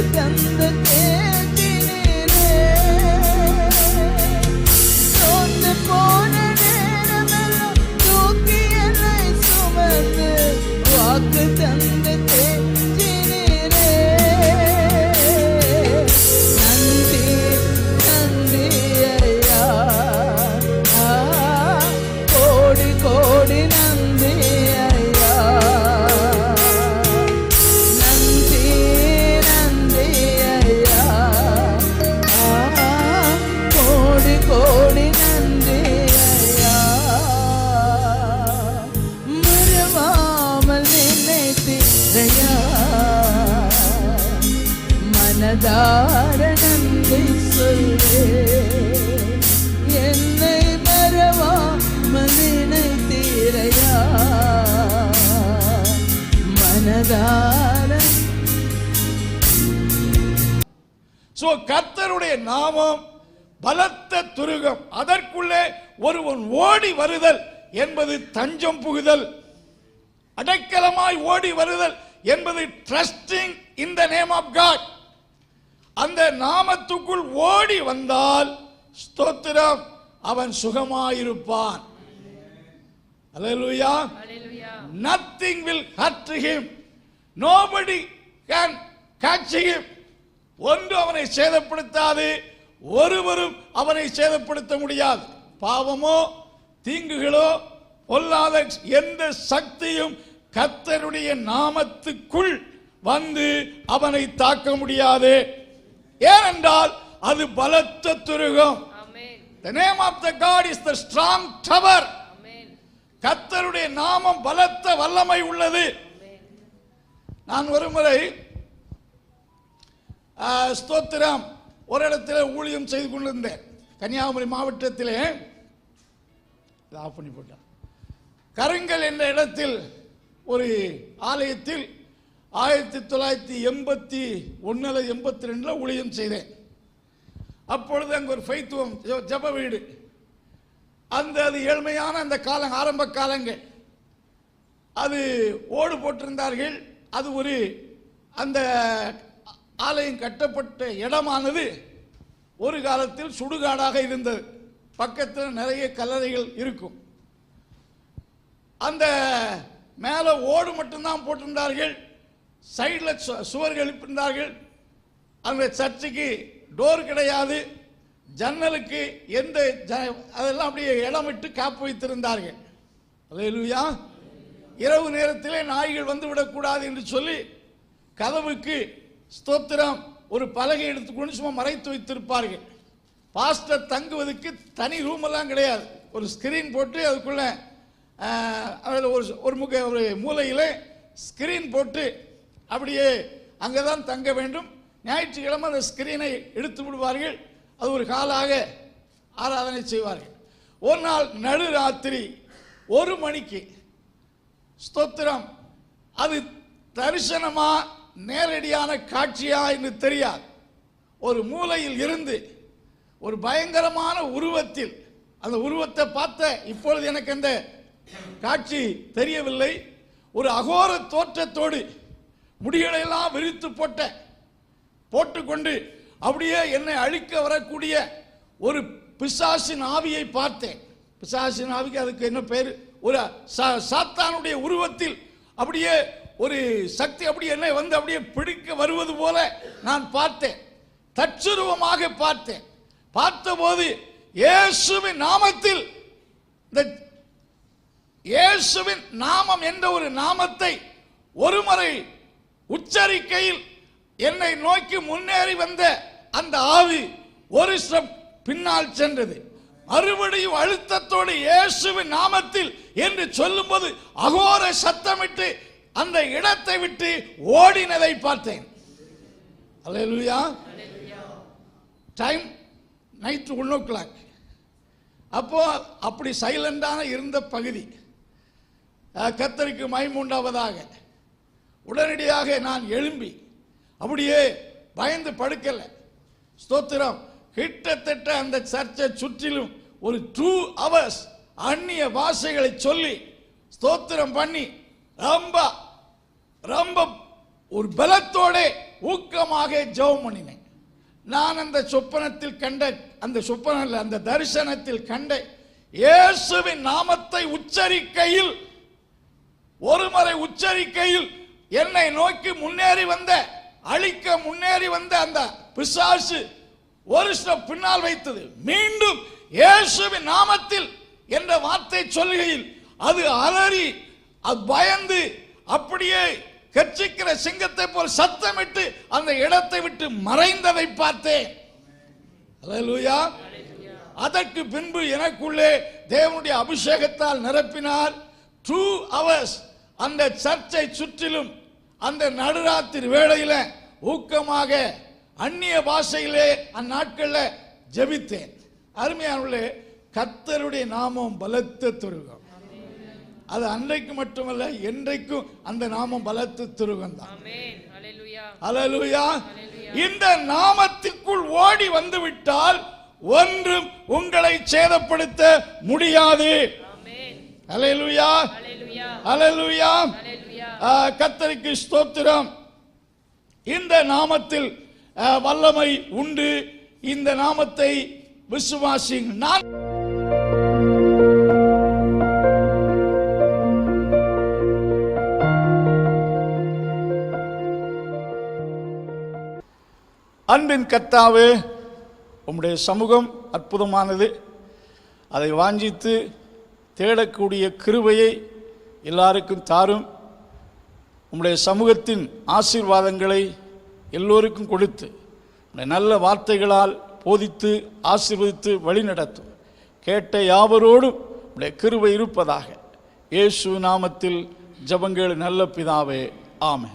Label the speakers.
Speaker 1: within the மனதார நன்றி சொல்லே என்னை மறவாமல் நினைத்தீரையா மனதார.
Speaker 2: சோ கர்த்தருடைய நாமம் பலத்த துருகம். அதற்குள்ளே ஒருவன் ஓடி வருதல் என்பது தஞ்சம் புகுதல். அடைக்கலமாய் ஓடி வருதல் என்பது trusting in the name of God அந்த நாமத்துக்குள் ஓடி வந்தால் ஸ்தோத்திரம் அவன் சுகமாயிருப்பான். அல்லேலூயா. nothing will hurt him. Nobody can catch him. ஒன்று அவனை சேதப்படுத்தாது ஒருவரும் அவனை சேதப்படுத்த முடியாது. பாவமோ தீங்குகளோ பொல்லாத எந்த சக்தியும் கர்த்தருடைய நாமத்துக்குள் வந்து அவனை தாக்க முடியாது. ஏனென்றால் அது பலத்த Thurugam. The name of the God is the strong tower. கர்த்தருடைய நாமம் பலத்த வல்லமை உள்ளது. நான் ஒருமுறை ஸ்தோத்திரம். ஒரு இடத்துல ஊழியம் செய்து கொண்டிருந்தேன். கன்னியாகுமரி மாவட்டத்திலே. ஆஃப் பண்ணி போட்டேன். கருங்கல் என்ற இடத்தில் ஒரு ஆலயத்தில் ஆயிரத்தி தொள்ளாயிரத்தி எண்பத்தி ஒன்றில் எண்பத்தி ரெண்டில் ஊழியம் செய்தேன். அப்பொழுது அங்கே ஒரு ஃபைத்துவம் ஜப வீடு. அந்த அது ஏழ்மையான அந்த காலம் ஆரம்ப காலங்கள். அது ஓடு போட்டிருந்தார்கள். அது ஒரு அந்த ஆலயம் கட்டப்பட்ட இடமானது. ஒரு காலத்தில் சுடுகாடாக இருந்தது. பக்கத்தில் நிறைய கல்லறைகள் இருக்கும். அந்த மேலே ஓடு மட்டும்தான் போட்டிருந்தார்கள். சைடில் சுவர்கள் எழுப்பினார்கள் அந்த சர்ச்சுக்கு டோர் கிடையாது. ஜன்னலுக்கு எந்த ஜ- அதெல்லாம் அப்படியே இடம் விட்டு காப்பு வைத்திருந்தார்கள். அல்லேலூயா. இரவு நேரத்திலே நாய்கள் வந்து விடக்கூடாது என்று சொல்லி கதவுக்கு ஸ்தோத்திரம் ஒரு பலகை எடுத்துக்கொண்டு சும்மா மறைத்து வைத்திருப்பார்கள். பாஸ்டர் தங்குவதற்கு தனி ரூம் எல்லாம் கிடையாது. ஒரு ஸ்கிரீன் போட்டு அதுக்குள்ள அதில் ஒரு ஒரு முக ஒரு மூலையில் ஸ்கிரீன் போட்டு அப்படியே அங்கே தான் தங்க வேண்டும். ஞாயிற்றுக்கிழமை அந்த ஸ்கிரீனை எடுத்து விடுவார்கள். அது ஒரு காலாக ஆராதனை செய்வார்கள். ஒரு நாள் நடு ராத்திரி ஒரு மணிக்கு ஸ்தோத்திரம். அது தரிசனமா நேரடியான காட்சியா என்று தெரியாது. ஒரு மூலையில் இருந்து ஒரு பயங்கரமான உருவத்தில் அந்த உருவத்தை பார்த்த இப்பொழுது எனக்கு அந்த காட்சி தெரியவில்லை. ஒரு அகோர தோற்றத்தோடு முடிகளையெல்லாம் விரித்து போட்ட போட்டுக்கொண்டு அப்படியே என்னை அழிக்க வரக்கூடிய ஒரு பிசாசின் ஆவியை பார்த்தேன். பிசாசின் ஆவிக்கு அதுக்கு என்ன பேர்? ஒரு சா- சாத்தானுடைய உருவத்தில் அப்படியே ஒரு சக்தி அப்படியே என்னை வந்து அப்படியே பிடிக்க வருவது போல நான் பார்த்தேன். தச்சுருவமாக பார்த்தேன். பார்த்தபோது இயேசுவின் நாமத்தில் இந்த இயேசுவின் நாமம் என்ற ஒரு நாமத்தை ஒருமுறை உச்சரிக்கையில் என்னை நோக்கி முன்னேறி வந்த அந்த ஆவி ஒரு ஸ்டெப் பின்னால் சென்றது. மறுபடியும் அழுத்தத்தோடு இயேசுவின் நாமத்தில் என்று சொல்லும்போது அகோர சத்தமிட்டு அந்த இடத்தை விட்டு ஓடினதை பார்த்தேன். அல்லேலூயா. Time night one o'clock அப்போ அப்படி சைலண்டான இருந்த பகுதி. கத்தருக்கு மைமூண்டாவதாக மைமுண்டாவதாக. உடனடியாக நான் எழும்பி அப்படியே பயந்து படுக்கல. ஸ்தோத்திரம். கிட்டத்தட்ட அந்த சர்ச்சை சுற்றிலும் ஒரு டூ ஹவர்ஸ் அந்நிய பாஷைகளை சொல்லி ஸ்தோத்திரம் பண்ணி ரொம்ப ரொம்ப ஒரு பலத்தோட ஊக்கமாக ஜெபம் பண்ணினேன். நான் அந்த சொப்பனத்தில் கண்ட அந்த சொப்பனில் அந்த தரிசனத்தில் கண்ட இயேசுவின் நாமத்தை உச்சரிக்கையில் ஒருமுறை உச்சரிக்கையில் என்னை நோக்கி முன்னேறி வந்த அழிக்க முன்னேறி வந்த அந்த பிசாசு ஒரு ஸ்டெப் பின்னால் வைத்தது. மீண்டும் இயேசுவின் நாமத்தில் என்ற வார்த்தை சொல்கையில் அது அலறி அது பயந்து அப்படியே கட்சிக்கிற சிங்கத்தை போல் சத்தமிட்டு அந்த இடத்தை விட்டு மறைந்ததை பார்த்தேன். அதற்கு பின்பு எனக்குள்ளே தேவனுடைய அபிஷேகத்தால் நிரப்பினார். டூ அவர்ஸ் அந்த சர்ச்சை சுற்றிலும் அந்த நடுராத்திரி வேளையில ஊக்கமாக அந்நிய பாஷையிலே அந்நாட்களில் ஜெபித்தேன். அருமையானவர்களே கர்த்தருடைய நாமம் பலத்த துருகம். அது அன்றைக்கு மட்டுமல்ல என்றைக்கும் அந்த நாமம் பலத்த துருகம் தான். இந்த நாமத்திற்குள் ஓடி வந்து விட்டால் ஒன்றும் உங்களை சேதப்படுத்த முடியாது.
Speaker 3: Amen.
Speaker 2: அல்லேலூயா கத்தருக்கு ஸ்தோத்திரம். இந்த நாமத்தில் வல்லமை உண்டு. இந்த நாமத்தை விசுவாசி நான் அன்பின் கத்தாவே உம்முடைய சமூகம் அற்புதமானது. அதை வாஞ்சித்து தேடக்கூடிய கிருவையை எல்லாருக்கும் தாரும். உம்முடைய சமூகத்தின் ஆசீர்வாதங்களை எல்லோருக்கும் கொடுத்து நல்ல வார்த்தைகளால் போதித்து ஆசீர்வதித்து வழிநடத்தும். கேட்ட யாவரோடும் உம்முடைய கிருவை இருப்பதாக. இயேசு நாமத்தில் ஜபங்கள் நல்ல பிதாவே ஆமை